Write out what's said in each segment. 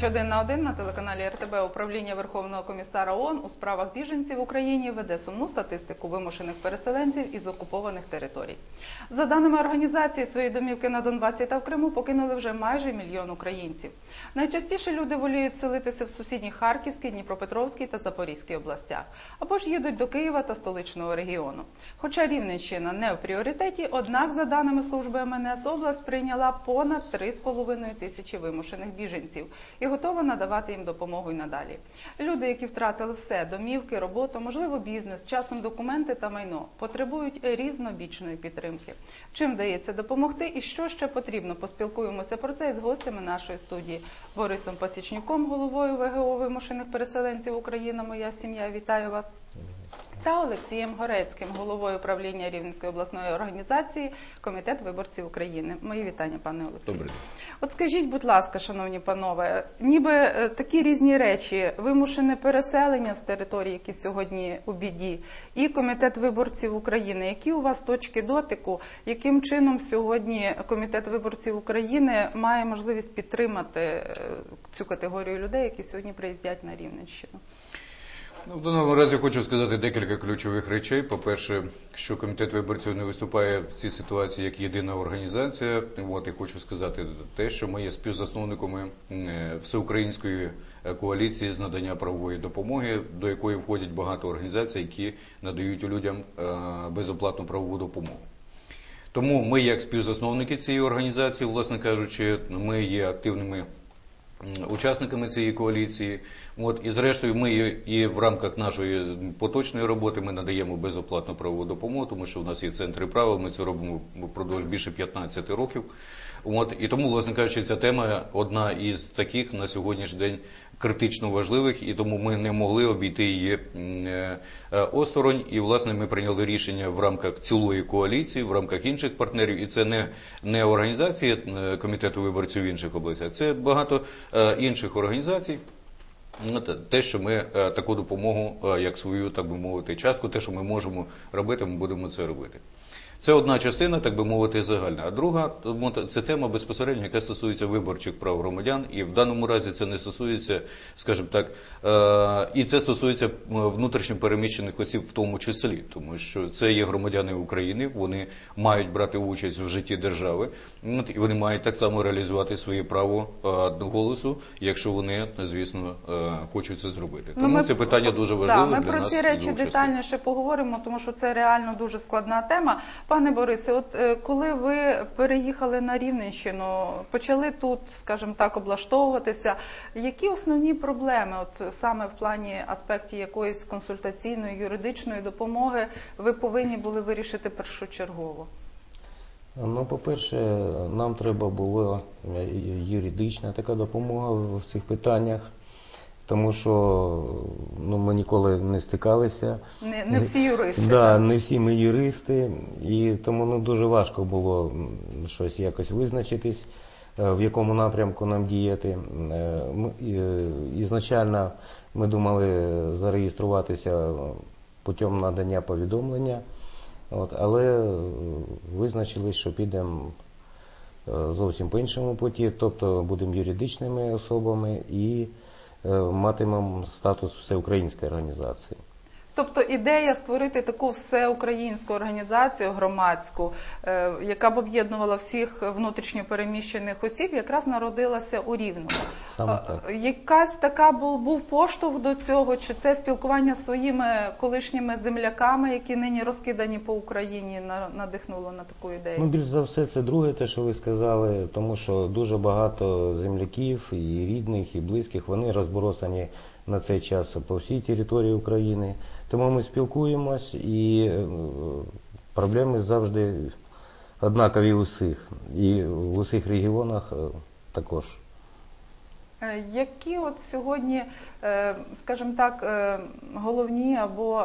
передачі один на один на телеканалі РТБ Управління Верховного комісара ООН у справах біженців в Україні веде сумну статистику вимушених переселенців із окупованих територій. За даними організації, свої домівки на Донбасі та в Криму покинули вже майже мільйон українців. Найчастіше люди воліють селитися в сусідній Харківській, Дніпропетровській та Запорізькій областях, або ж їдуть до Києва та столичного регіону. Хоча Рівненщина не в пріоритеті, однак, за даними служби МНС, область прийняла понад 3,5 тисячі вимушених біженців і готова надавати їм допомогу надалі. Люди, які втратили все домівки, роботу, можливо, бізнес, часом документи та майно, потребують різнобічної підтримки. Чим вдається допомогти і що ще потрібно? Поспілкуємося про це із гостями нашої студії Борисом Пасічнюком, головою ВГО вимушених переселенців Україна. Моя сім'я. Вітаю вас. Та Олексієм Горецьким, головою управління Рівненської обласної організації Комітет виборців України. Мої вітання, пане Олексію. От скажіть, будь ласка, шановні панове, ніби е, такі різні речі, вимушене переселення з території, які сьогодні у біді, і комітет виборців України. Які у вас точки дотику? Яким чином сьогодні комітет виборців України має можливість підтримати е, цю категорію людей, які сьогодні приїздять на Рівненщину? Ну, в даному разі хочу сказати декілька ключових речей. По-перше, що комітет виборців не виступає в цій ситуації як єдина організація. От і хочу сказати те, що ми є співзасновниками е, всеукраїнської е, коаліції з надання правової допомоги, до якої входять багато організацій, які надають людям е, безоплатну правову допомогу. Тому ми, як співзасновники цієї організації, власне кажучи, ми є активними учасниками цієї коаліції. От і зрештою, ми і- в рамках нашої поточної роботи ми надаємо безоплатну правову допомогу, тому що в нас є центри права. Ми це робимо впродовж більше 15 років. От і тому, власне кажучи, ця тема одна із таких на сьогоднішній день критично важливих, і тому ми не могли обійти її е, е, осторонь. І власне ми прийняли рішення в рамках цілої коаліції, в рамках інших партнерів. І це не, не організація е, комітету виборців в інших областях, це багато інших організацій. Ну, те- що ми таку допомогу, як свою, так би мовити, частку, те, що ми можемо робити, ми будемо це робити. Це одна частина, так би мовити, загальна. А друга це тема безпосередньо, яка стосується виборчих прав громадян, і в даному разі це не стосується, скажімо так, е, і це стосується м, внутрішньо переміщених осіб в тому числі, тому що це є громадяни України, вони мають брати участь в житті держави, і вони мають так само реалізувати своє право е, голосу, якщо вони, звісно, е, хочуть це зробити. Ну, Тому ми- це питання дуже Да, важливе ми для про нас ці речі детальніше поговоримо, тому що це реально дуже складна тема. Пане Борисе, от е, коли ви переїхали на Рівненщину, почали тут, скажімо так, облаштовуватися, які основні проблеми, от саме в плані аспекті якоїсь консультаційної юридичної допомоги, ви повинні були вирішити першочергово? Ну, по-перше, нам треба була е, юридична така допомога в цих питаннях, тому що ну, ми ніколи не стикалися. Не, не всі юристи. Да, так? не всі ми юристи, і тому ну, дуже важко було щось якось визначитись, е, в якому напрямку нам діяти. Е, е, ізначально ми думали зареєструватися путем надання повідомлення, от, але визначились, що підемо зовсім по іншому путі, тобто будемо юридичними особами і матимемо статус всеукраїнської організації. Тобто ідея створити таку всеукраїнську організацію громадську, е, яка б об'єднувала всіх внутрішньо переміщених осіб, якраз народилася у Рівному. Саме Е, так. Якась така був, був поштовх до цього, чи це спілкування з своїми колишніми земляками, які нині розкидані по Україні, на- надихнуло на таку ідею? Ну, більш за все, це друге, те, що ви сказали, тому що дуже багато земляків, і рідних, і близьких, вони розбросані на цей час по всій території України. Тому ми спілкуємось і е, проблеми завжди однакові у всіх. І в усіх регіонах е, також. Е, Які от сьогодні, скажімо так, головні або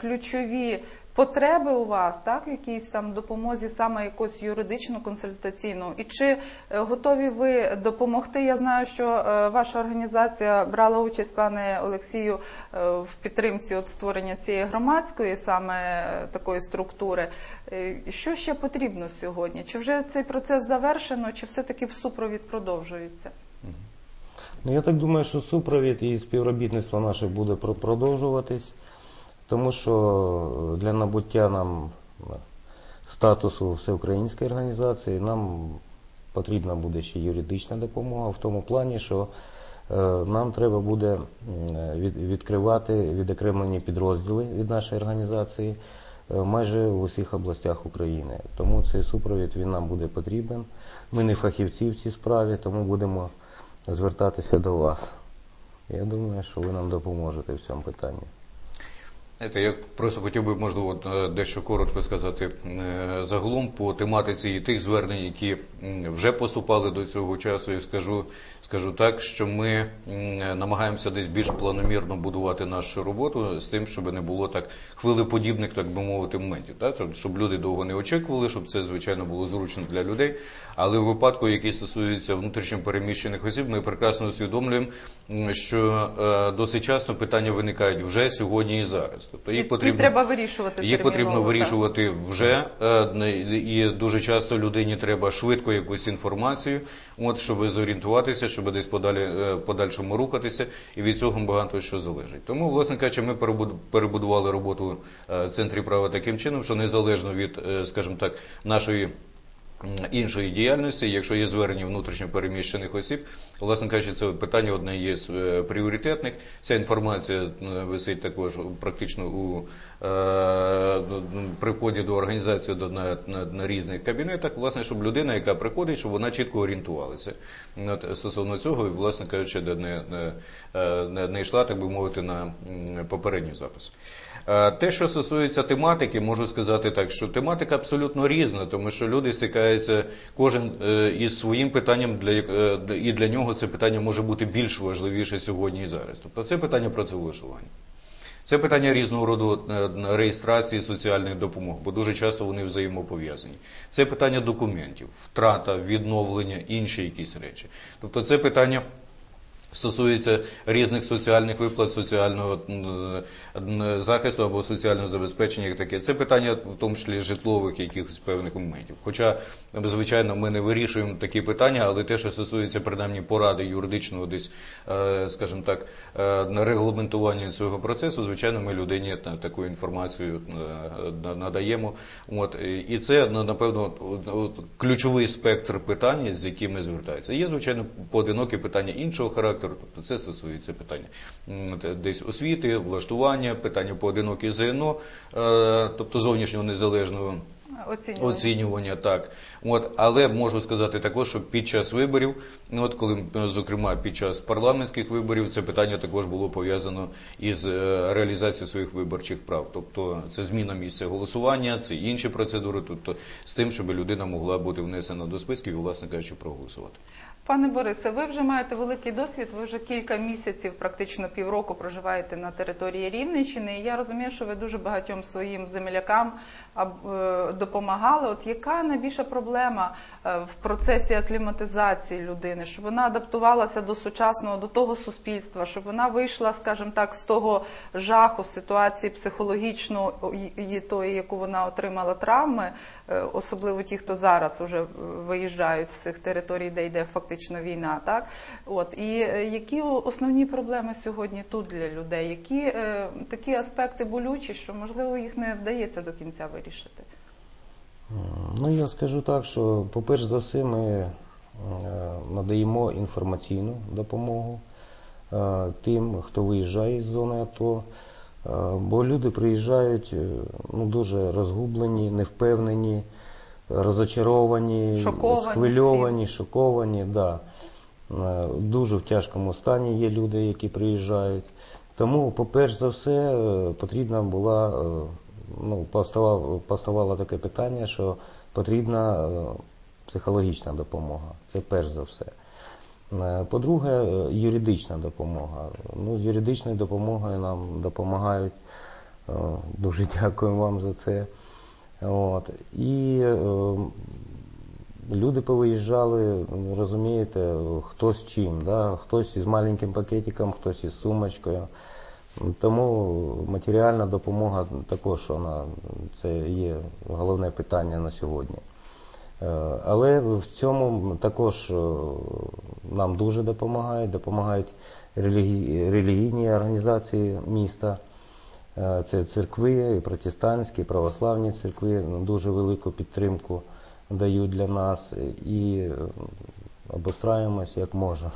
ключові потреби у вас, так, в якійсь там допомозі, саме якось юридично консультаційно? І чи е, готові ви допомогти? Я знаю, що е, ваша організація брала участь, пане Олексію, е, в підтримці от створення цієї громадської саме такої структури. Що ще потрібно сьогодні? Чи вже цей процес завершено, чи все таки супровід продовжується? Ну, я так думаю, що супровід і співробітництво наше буде про- продовжуватись, тому що для набуття нам е, статусу всеукраїнської організації нам потрібна буде ще юридична допомога в тому плані, що е, нам треба буде відкривати відокремлені підрозділи від нашої організації е, майже в усіх областях України. Тому цей супровід він нам буде потрібен. Ми не фахівці в цій справі, тому будемо звертатися до вас. Я думаю, що ви нам допоможете в цьому питанні. Я просто хотів би, можливо, е, дещо коротко сказати е, загалом по тематиці і тих звернень, які вже поступали до цього часу. І скажу, скажу так, що ми намагаємося десь більш планомірно будувати нашу роботу з тим, щоб не було так хвилеподібних, так би мовити, моментів. Так? Тобто, щоб люди довго не очікували, щоб це, звичайно, було зручно для людей. Але в випадку, який стосується внутрішньо переміщених осіб, ми прекрасно усвідомлюємо, що е, досить часто питання виникають вже сьогодні і зараз. Тобто їх і, потрібно і треба вирішувати їх потрібно вирішувати вже, е, і дуже часто людині треба швидко якусь інформацію, от щоб зорієнтуватися, щоб десь подалі е, подальшому рухатися, і від цього багато що залежить. Тому, власне кажучи, ми перебуд- перебудували роботу е, центрів права таким чином, що незалежно від, скажімо так, нашої. Іншої діяльності, якщо є звернення внутрішньо переміщених осіб, власне кажучи, це питання одне є з е, пріоритетних. Ця інформація е, висить також практично у е, при вході до організації до на, на, на різних кабінетах, власне, щоб людина, яка приходить, щоб вона чітко орієнтувалася. От, стосовно цього, і, власне кажучи, не, не, не йшла, так би мовити, на попередній запис. Е, Те, що стосується тематики, можу сказати так, що тематика абсолютно різна, тому що люди стикаються кожен е, із своїм питанням для е, і для нього це питання може бути більш важливіше сьогодні і зараз. Тобто це питання працевлаштування. Це питання різного роду реєстрації соціальних допомог, бо дуже часто вони взаємопов'язані. Це питання документів, втрата, відновлення, інші якісь речі. Тобто це питання стосується різних соціальних виплат, соціального захисту або соціального забезпечення, як таке. Це питання, в тому числі житлових якихось певних моментів. Хоча, звичайно, ми не вирішуємо такі питання, але те, що стосується принаймні поради юридичного десь, е, скажімо так, е, регламентування цього процесу, звичайно, ми людині таку інформацію е, надаємо. От і- це напевно от- от ключовий спектр питань, з якими звертаються. Є, звичайно, поодинокі питання іншого характеру, тобто це стосується питання десь освіти, влаштування, питання поодинокі ЗНО, е, тобто зовнішнього незалежного Оцінювання. оцінювання, так. От, але можу сказати також, що під час виборів, от коли, зокрема, під час парламентських виборів, це питання також було пов'язано із е, реалізацією своїх виборчих прав. Тобто це зміна місця голосування, це інші процедури, тобто з тим, щоб людина могла бути внесена до списків і, власне кажучи, проголосувати. Пане Борисе, ви вже маєте великий досвід. Ви вже кілька місяців, практично півроку, проживаєте на території Рівненщини. І я розумію, що ви дуже багатьом своїм землякам е, допомагали. От яка найбільша проблема е, в процесі акліматизації людини, щоб вона адаптувалася до сучасного, до того суспільства, щоб вона вийшла, скажімо так, з того жаху ситуації психологічної тої, яку вона отримала травми, е, особливо ті, хто зараз уже виїжджають з цих територій, де йде фактично війна, так от і е, які основні проблеми сьогодні тут для людей? Які е, такі аспекти болючі, що можливо їх не вдається до кінця вирішити? Ну, я скажу так, що, по-перше за все, ми е, надаємо інформаційну допомогу е, тим, хто виїжджає з зони АТО. Бо люди приїжджають ну, дуже розгублені, невпевнені, розочаровані, Шоковані схвильовані, шоковані. Да. Е, Дуже в тяжкому стані є люди, які приїжджають. Тому, по-перше за все, е, потрібна була, е, ну, поставало, поставало таке питання, що потрібна психологічна допомога. Це перш за все. По-друге, юридична допомога. Ну, з юридичною допомогою нам допомагають. Дуже дякую вам за це. От. І е, люди повиїжджали, розумієте, хто з чим, да? хтось із маленьким пакетиком, хтось із сумочкою. Тому матеріальна допомога також вона це є головне питання на сьогодні. Е, Але в цьому також е, нам дуже допомагають, допомагають релігійні організації міста. Е, Це церкви, і протестантські, і православні церкви ну, дуже велику підтримку дають для нас і обустраємось як можемо.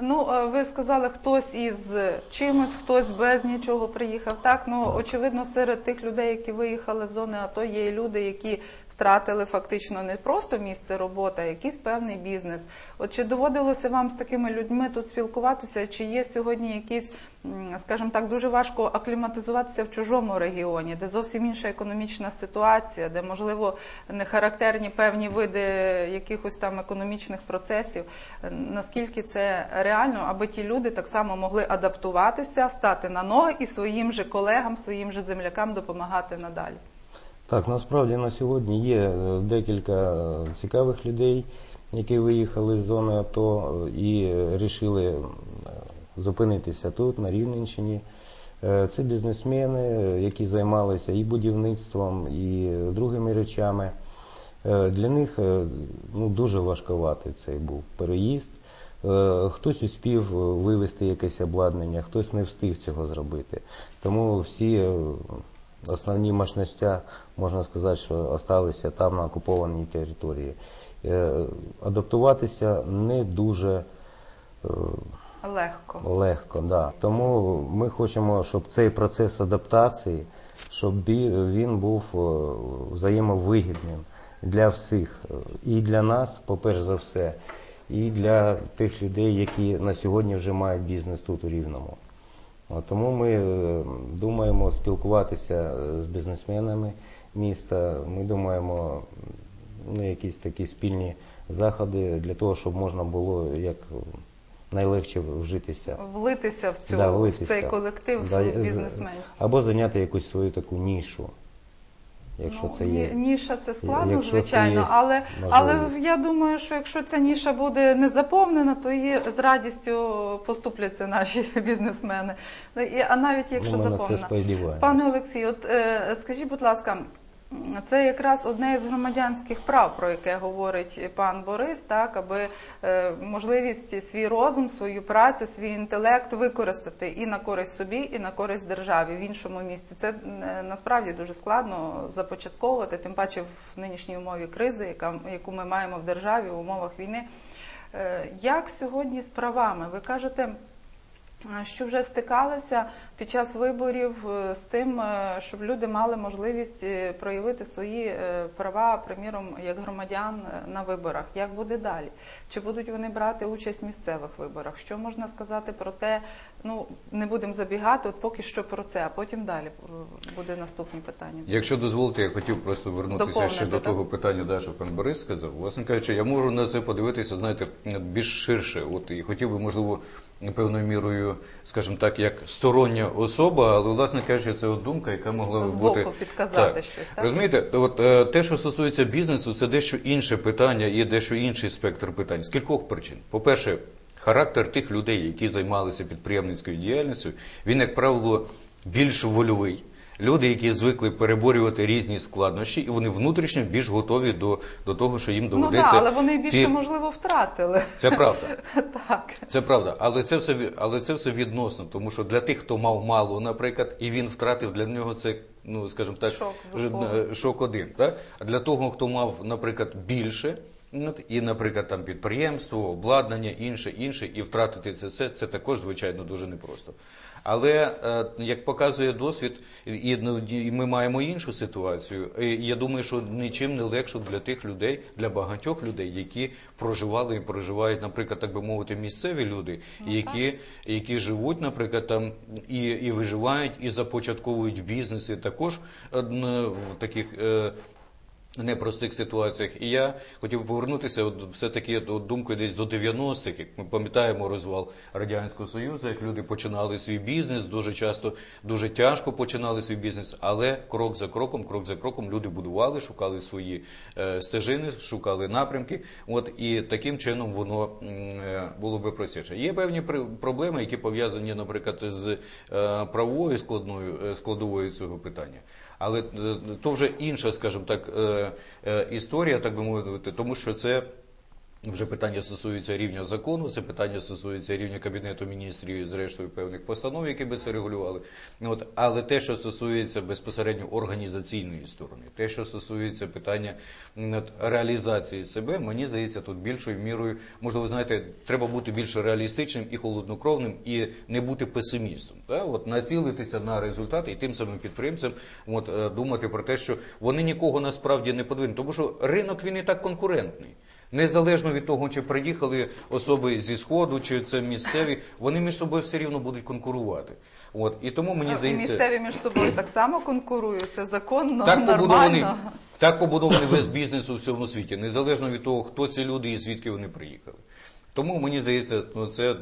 Ну, е, ви сказали, хтось із чимось, хтось без нічого приїхав. Так, ну очевидно, серед тих людей, які виїхали з зони АТО, є і люди, які втратили фактично не просто місце роботи, а якийсь певний бізнес. От чи доводилося вам з такими людьми тут спілкуватися? Чи є сьогодні якісь, скажімо так, дуже важко акліматизуватися в чужому регіоні, де зовсім інша економічна ситуація, де можливо не характерні певні види якихось там економічних процесів? Наскільки це реально, аби ті люди так само могли адаптуватися, стати на ноги і своїм же колегам, своїм же землякам допомагати надалі? Так, насправді на сьогодні є е, декілька е, цікавих людей, які виїхали з зони АТО е, і вирішили е, зупинитися тут, на Рівненщині. Це бізнесмени, які займалися і будівництвом, і другими речами. Для них ну, дуже важкуватий цей був переїзд. Хтось успів вивезти якесь обладнання, хтось не встиг цього зробити. Тому всі основні мощностя, можна сказати, що залишилися там на окупованій території. Е, Адаптуватися не дуже е, Легко. легко. Да. Тому ми хочемо, щоб цей процес адаптації, щоб він був е, взаємовигідним для всіх. І для нас, по-перше за все, і для тих людей, які на сьогодні вже мають бізнес тут у Рівному. Тому ми е, думаємо спілкуватися з бізнесменами міста. Ми думаємо ну, якісь такі спільні заходи для того, щоб можна було як найлегше вжитися. Влитися в цю Да, в цей колектив Да, бізнесменів. Або зайняти якусь свою таку нішу, якщо Ну, це є. Ніша це складно, Якщо це звичайно, є але, але я думаю, що якщо ця ніша буде не заповнена, то її з радістю поступляться наші бізнесмени. Ну, А навіть якщо Ну, це заповнена. Пане Олексій, от е, скажіть, будь ласка. Це якраз одне із громадянських прав, про яке говорить пан Борис, так аби е, можливість свій розум, свою працю, свій інтелект використати і на користь собі, і на користь державі в іншому місці. Це е, насправді дуже складно започатковувати, тим паче в нинішній умові кризи, яка яку ми маємо в державі в умовах війни. Е, Як сьогодні з правами? Ви кажете. Що вже стикалися під час виборів е, з тим, е, щоб люди мали можливість е, проявити свої права, приміром, як громадян на виборах. Як буде далі? Чи будуть вони брати участь в місцевих виборах? Що можна сказати про те? Ну не будемо забігати, от поки що про це, а потім далі буде наступні питання. Якщо дозволите, я хотів просто вернутися Доповнити, ще до так? того питання, да, що пан Борис сказав. Власне кажучи, я можу на це подивитися, знаєте, більш ширше. От і хотів би, можливо, певною мірою, скажімо так, як стороння особа, але власне кажучи, це от думка, яка могла би Збоку бути підказати щось, так? Розумієте, от е, те, що стосується бізнесу, це дещо інше питання і дещо інший спектр питань. З кількох причин. По-перше, характер тих людей, які займалися підприємницькою діяльністю, він, як правило, більш вольовий. Люди, які звикли переборювати різні складнощі, і вони внутрішньо більш готові до, до того, що їм Ну доведеться. так, але вони більше ці- можливо втратили. Це правда. Так. Це правда, але це все але це все відносно, тому що для тих, хто мав мало, наприклад, і він втратив для нього це, ну скажімо так, Шок е, шок один. Так? А для того, хто мав, наприклад, більше. от, І, наприклад, там підприємство, обладнання, інше, інше, і втратити це все, це також, звичайно, дуже непросто. Але е, як показує досвід, і, ну, ми маємо іншу ситуацію. І я думаю, що нічим не легше для тих людей, для багатьох людей, які проживали і проживають, наприклад, так би мовити, місцеві люди, які, які живуть, наприклад, там і, і виживають, і започатковують бізнеси також е, в таких. Непростих ситуаціях. І я хотів би повернутися от, все-таки до думкою десь до 90-х, як ми пам'ятаємо розвал Радянського Союзу, як люди починали свій бізнес, дуже часто, дуже тяжко починали свій бізнес, але крок за кроком, крок за кроком люди будували, шукали свої е, стежини, шукали напрямки. От, і таким чином воно е, було би простіше. Є певні при- проблеми, які пов'язані, наприклад, з е, правовою складною, е, складовою цього питання. Але е, то вже інша, скажімо так, е, е, історія, так би мовити, тому що це. Вже питання стосується рівня закону, це питання стосується рівня кабінету міністрів і зрештою певних постанов, які би це регулювали. От але те, що стосується безпосередньо організаційної сторони, те, що стосується питання от, реалізації себе, мені здається, тут більшою мірою можливо, знаєте, треба бути більш реалістичним і холоднокровним, і не бути песимістом. Та? От націлитися на результати і тим самим підприємцям, от е, думати про те, що вони нікого насправді не подвинуть, тому що ринок він і так конкурентний. Незалежно від того, чи приїхали особи зі сходу, чи це місцеві, вони між собою все рівно будуть конкурувати. От і тому мені І здається, місцеві між собою так само конкурують. Це законно, так нормально. так побудований весь бізнес у всьому світі, незалежно від того, хто ці люди і звідки вони приїхали. Тому мені здається, ну це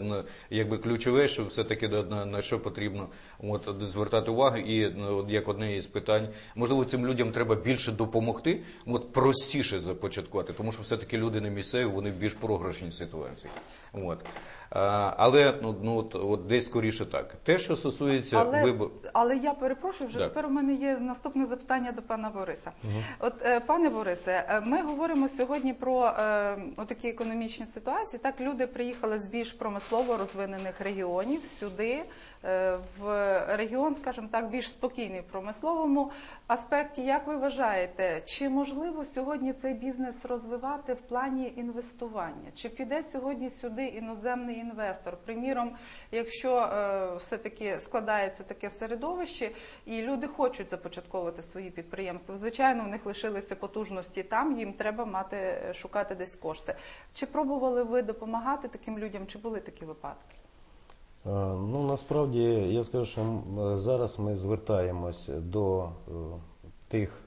якби ключове, що все-таки на, на, на що потрібно от, звертати увагу. І ну, от, як одне із питань, можливо, цим людям треба більше допомогти, от простіше започаткувати, тому що все-таки люди не місцеві, вони в більш програшній ситуації. От. А, але ну, ну, от, от десь скоріше так. Те, що стосується Але, вибору. але я перепрошую, вже Так. тепер у мене є наступне запитання до пана Бориса. От, е, пане Борисе, е, ми говоримо сьогодні про е, такі економічні ситуації. Так, люди приїхали з більш промислово розвинених регіонів сюди, в регіон, скажімо так, більш спокійний в промисловому аспекті. Як ви вважаєте, чи можливо сьогодні цей бізнес розвивати в плані інвестування? Чи піде сьогодні сюди іноземний інвестор? Приміром, якщо е, все-таки складається таке середовище, і люди хочуть започатковувати свої підприємства. Звичайно, в них лишилися потужності там, їм треба мати е, шукати десь кошти. Чи пробували ви допомагати таким людям? Чи були такі випадки? Е, Ну, насправді, я скажу, що е, зараз ми звертаємось до е, тих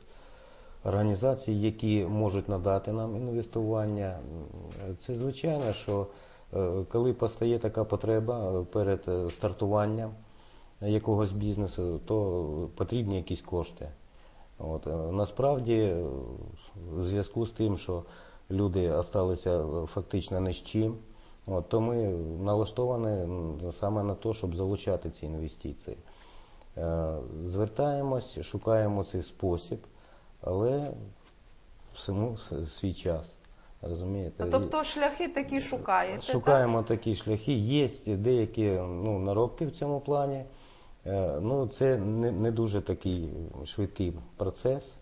організацій, які можуть надати нам інвестування. Це звичайно, що коли постає така потреба перед стартуванням якогось бізнесу, то потрібні якісь кошти. От, насправді, в зв'язку з тим, що люди залишилися фактично ні з чим, от, то ми налаштовані саме на те, щоб залучати ці інвестиції. Е, Звертаємось, шукаємо цей спосіб, але всьому свій час. Розумієте? Ну, тобто шляхи такі шукаєте? так? Шукаємо такі шляхи. Є деякі ну, наробки в цьому плані. Е, Ну, це не, не дуже такий швидкий процес,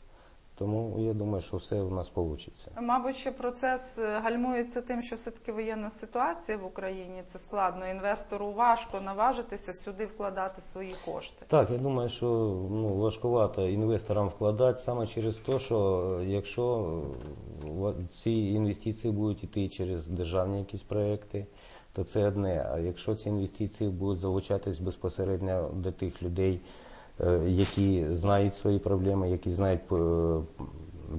тому я думаю, що все у нас вийде. Мабуть, що процес е, гальмується тим, що все-таки воєнна ситуація в Україні це складно. Інвестору важко наважитися сюди вкладати свої кошти. Так, я думаю, що ну, важкувато інвесторам вкладати саме через те, що е, якщо е, ці інвестиції будуть йти через державні якісь проекти, то це одне. А якщо ці інвестиції будуть залучатись безпосередньо до тих людей, які знають свої проблеми, які знають по-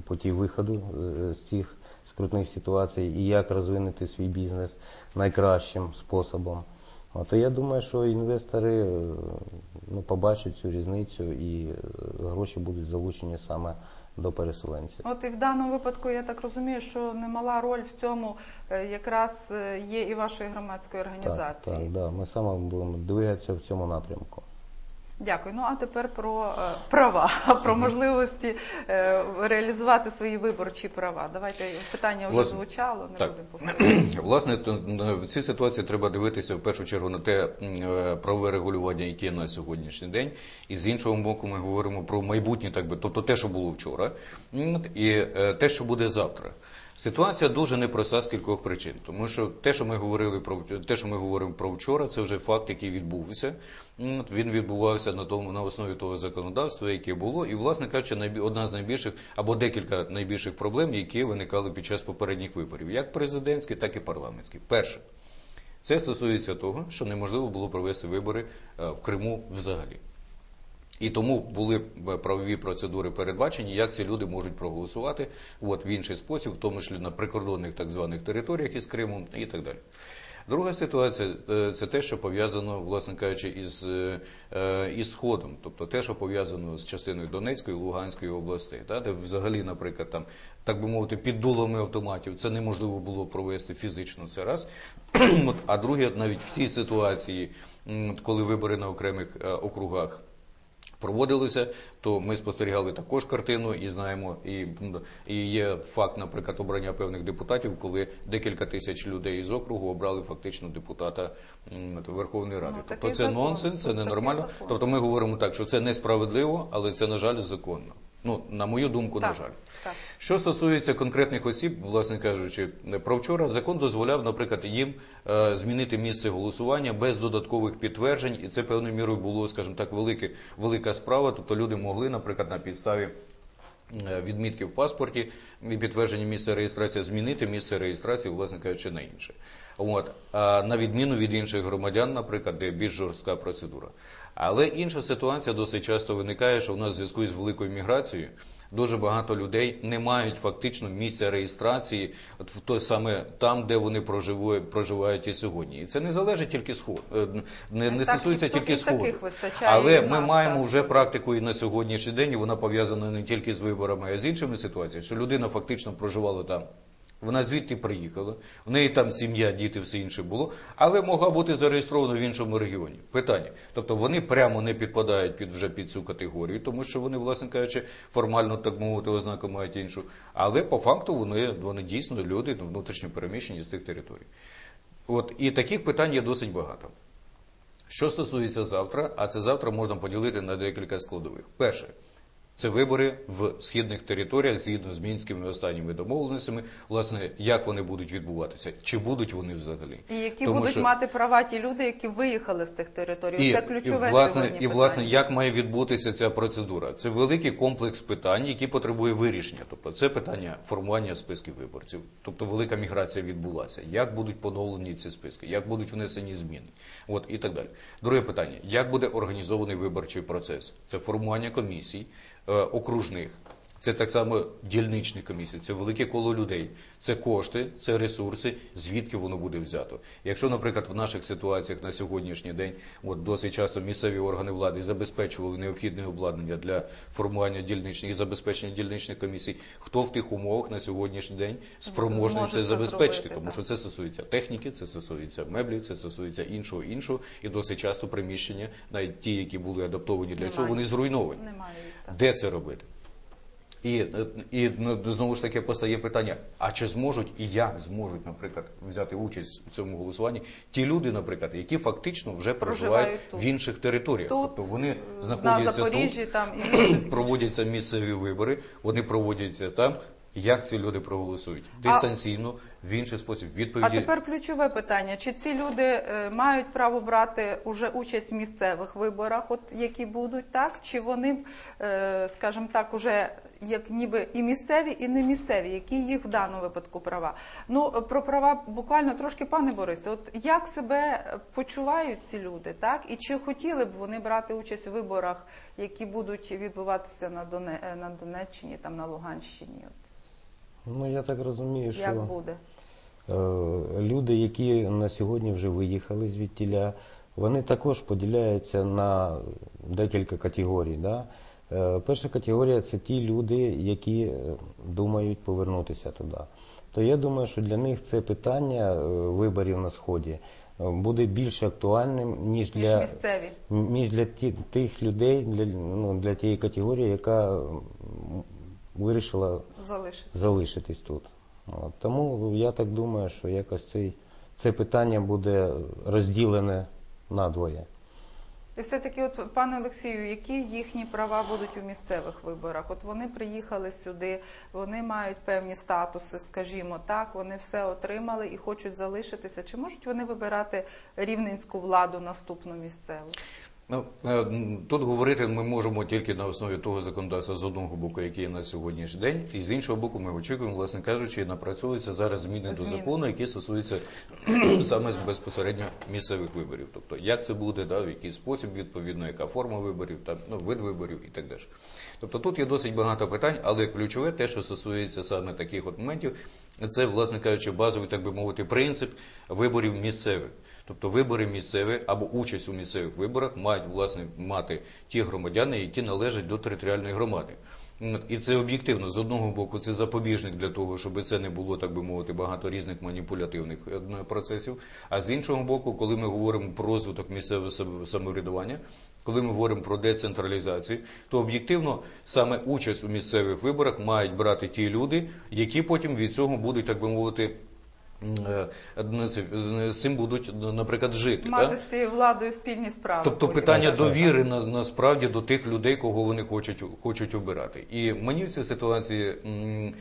путі виходу е, з цих скрутних ситуацій і як розвинути свій бізнес найкращим способом. От, то я думаю, що інвестори е, ну, побачать цю різницю і е, гроші будуть залучені саме до переселенців. От і в даному випадку я так розумію, що немала роль в цьому е, якраз е, є і вашої громадської організації. Так, так, да. Ми саме будемо двигатися в цьому напрямку. Дякую. Ну а тепер про е, права, про можливості е, реалізувати свої виборчі права. Давайте питання вже Власне, звучало, не так. будемо повторювати. Власне, то, в цій ситуації треба дивитися в першу чергу на те е, правове регулювання, яке на сьогоднішній день, і з іншого боку, ми говоримо про майбутнє, так би, тобто те, що було вчора, і те, що буде завтра. Ситуація дуже непроста з кількох причин, тому що те, що ми говорили про те, що ми говоримо про вчора, це вже факт, який відбувся. Він відбувався на тому на основі того законодавства, яке було, і власне кажучи, одна з найбільших або декілька найбільших проблем, які виникали під час попередніх виборів, як президентські, так і парламентські. Перше, це стосується того, що неможливо було провести вибори е, в Криму взагалі. І тому були правові процедури передбачені, як ці люди можуть проголосувати от, в інший спосіб, в тому числі на прикордонних так званих територіях із Кримом і так далі. Друга ситуація е, це те, що пов'язано, власне кажучи, із, е, е, із Сходом, тобто те, що пов'язано з частиною Донецької Луганської областей, та, де взагалі, наприклад, там, так би мовити, під дулами автоматів це неможливо було провести фізично це раз. А друге, навіть в тій ситуації, коли вибори на окремих округах проводилися, то ми спостерігали також картину і знаємо, і, і є факт, наприклад, обрання певних депутатів, коли декілька тисяч людей із округу обрали фактично депутата Верховної Ради. Ну, тобто це закон. нонсенс, це Тут ненормально. Тобто ми говоримо так, що це несправедливо, але це, на жаль, законно. Ну, на мою думку, на жаль. так. Що стосується конкретних осіб, власне кажучи, про вчора закон дозволяв, наприклад, їм е, змінити місце голосування без додаткових підтверджень, і це певною мірою було, скажімо так, велике, велика справа. Тобто люди могли, наприклад, на підставі. Е, Відмітки в паспорті і підтвердження місця реєстрації змінити місце реєстрації, власне кажучи, на інше. От а на відміну від інших громадян, наприклад, де більш жорстка процедура. Але інша ситуація досить часто виникає, що в нас в зв'язку з великою міграцією дуже багато людей не мають фактично місця реєстрації, от в той саме там, де вони проживають, проживають і сьогодні. І це не залежить тільки сход, е, не, не Так, стосується тільки сходу. вистачає Але ми нас, маємо так. вже практику і на сьогоднішній день, і вона пов'язана не тільки з виборами, а й з іншими ситуаціями, що людина фактично проживала там. Вона звідти приїхала, в неї там сім'я, діти, все інше було, але могла бути зареєстрована в іншому регіоні. Питання. Тобто вони прямо не підпадають під вже під цю категорію, тому що вони, власне кажучи, формально так мовити, ознаку мають іншу. Але по факту вони, вони дійсно люди внутрішньо переміщені з тих територій. От і таких питань є досить багато. Що стосується завтра, а це завтра можна поділити на декілька складових. Перше, це вибори в східних територіях згідно з мінськими останніми домовленостями. Власне, як вони будуть відбуватися, чи будуть вони взагалі? І які Тому будуть що- мати права ті люди, які виїхали з тих територій. і, Це ключове і, власне, сьогодні і власне, питання. як має відбутися ця процедура? Це великий комплекс питань, які потребує вирішення. Тобто, це питання формування списків виборців, тобто велика міграція відбулася. Як будуть поновлені ці списки, як будуть внесені зміни, от і так далі. Друге питання: як буде організований виборчий процес? Це формування комісій окружних. Це так само дільничні комісії, це велике коло людей, це кошти, це ресурси, звідки воно буде взято. Якщо, наприклад, в наших ситуаціях на сьогоднішній день от досить часто місцеві органи влади забезпечували необхідне обладнання для формування дільничних і забезпечення дільничних комісій, хто в тих умовах на сьогоднішній день спроможний це забезпечити, зробити, тому так. що це стосується техніки, це стосується меблів, це стосується іншого іншого, і досить часто приміщення, навіть ті, які були адаптовані для цього, вони зруйновані. Немає. Де це робити? І, і ну, знову ж таки постає питання: а чи зможуть і як зможуть, наприклад, взяти участь у цьому голосуванні ті люди, наприклад, які фактично вже проживають, Проживають в інших територіях, Тут, тобто вони На знаходяться Запоріжжі тут, там і проводяться місцеві вибори, вони проводяться там. Як ці люди проголосують? Дистанційно, в інший спосіб А тепер ключове питання: чи ці люди е, мають право брати уже участь в місцевих виборах, от які будуть так, чи вони, е, скажімо так, уже як ніби і місцеві, і не місцеві, які їх в даному випадку права? Ну про права буквально трошки, пане Борисе, от як себе почувають ці люди, так? І чи хотіли б вони брати участь у виборах, які будуть відбуватися на Донеччині, там на Луганщині? Ну я так розумію, що як буде? Е, Люди, які на сьогодні вже виїхали звідтіля, вони також поділяються на декілька категорій. Да? Е, Перша категорія це ті люди, які е, думають повернутися туди. То я думаю, що для них це питання виборів на сході буде більш актуальним, ніж Ніж для місцеві. ніж для тих людей, для, ну, для тієї категорії, яка вирішила Залишити. залишитись тут. От. Тому я так думаю, що якось цей, це питання буде розділене надвоє. І все-таки, от пане Олексію, які їхні права будуть у місцевих виборах? От вони приїхали сюди, вони мають певні статуси, скажімо так, вони все отримали і хочуть залишитися. Чи можуть вони вибирати рівненську владу наступну місцеву? Ну, е, тут говорити ми можемо тільки на основі того законодавства з одного боку, який є на сьогоднішній день, і з іншого боку, ми очікуємо, власне кажучи, напрацьовуються зараз зміни до закону, які стосуються саме безпосередньо місцевих виборів. Тобто, як це буде, да, в який спосіб, відповідно, яка форма виборів, там, ну, вид виборів і так далі. Тобто тут є досить багато питань, але ключове те, що стосується саме таких от моментів, це, власне кажучи, базовий, так би мовити, принцип виборів місцевих. Тобто вибори місцеві або участь у місцевих виборах мають власне мати ті громадяни, які належать до територіальної громади. І це об'єктивно. З одного боку, це запобіжник для того, щоб це не було, так би мовити, багато різних маніпулятивних е, процесів. А з іншого боку, коли ми говоримо про розвиток місцевого сам- самоврядування, коли ми говоримо про децентралізацію, то об'єктивно саме участь у місцевих виборах мають брати ті люди, які потім від цього будуть, так би мовити, з цим будуть, наприклад, жити. Мати да? з цією владою спільні справи. Тобто питання довіри на, насправді до тих людей, кого вони хочуть, хочуть обирати. І мені в цій ситуації м,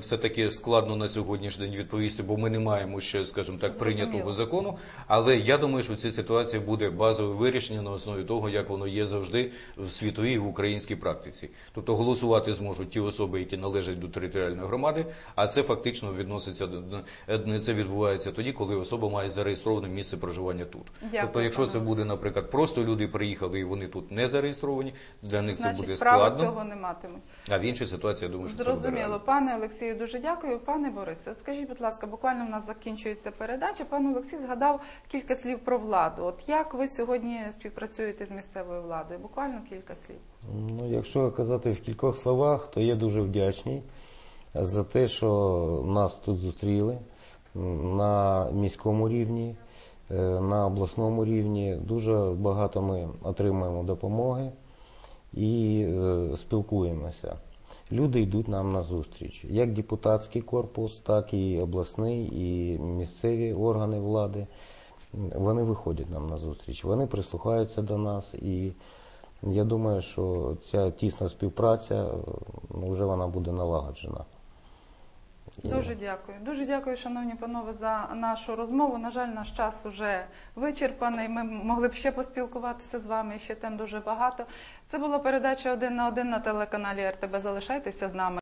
все-таки складно на сьогоднішній день відповісти, бо ми не маємо ще, скажімо так, Зрозуміло. прийнятого закону. Але я думаю, що в цій ситуації буде базове вирішення на основі того, як воно є завжди в світовій і в українській практиці. Тобто голосувати зможуть ті особи, які належать до територіальної громади, а це фактично відноситься до е, це відбувається тоді, коли особа має зареєстроване місце проживання тут. Дякую, тобто, якщо це буде, наприклад, просто люди приїхали і вони тут не зареєстровані, для них Значить, це буде права цього не матимуть. А в іншій ситуації я думаю, що це буде Зрозуміло, реально. пане Олексію, дуже дякую. Пане Борисе, скажіть, будь ласка, буквально в нас закінчується передача. Пан Олексій згадав кілька слів про владу. От як ви сьогодні співпрацюєте з місцевою владою? Буквально кілька слів. Ну, якщо казати в кількох словах, то я дуже вдячний за те, що нас тут зустріли на міському рівні, е, на обласному рівні. Дуже багато ми отримуємо допомоги і е, спілкуємося. Люди йдуть нам на зустріч. Як депутатський корпус, так і обласний, і місцеві органи влади. Вони виходять нам на зустріч, вони прислухаються до нас і я думаю, що ця тісна співпраця е, вже вона буде налагоджена. Дуже дякую. Дуже дякую, шановні панове, за нашу розмову. На жаль, наш час уже вичерпаний. Ми могли б ще поспілкуватися з вами. Ще тем дуже багато. Це була передача один на один на телеканалі РТБ. Залишайтеся з нами.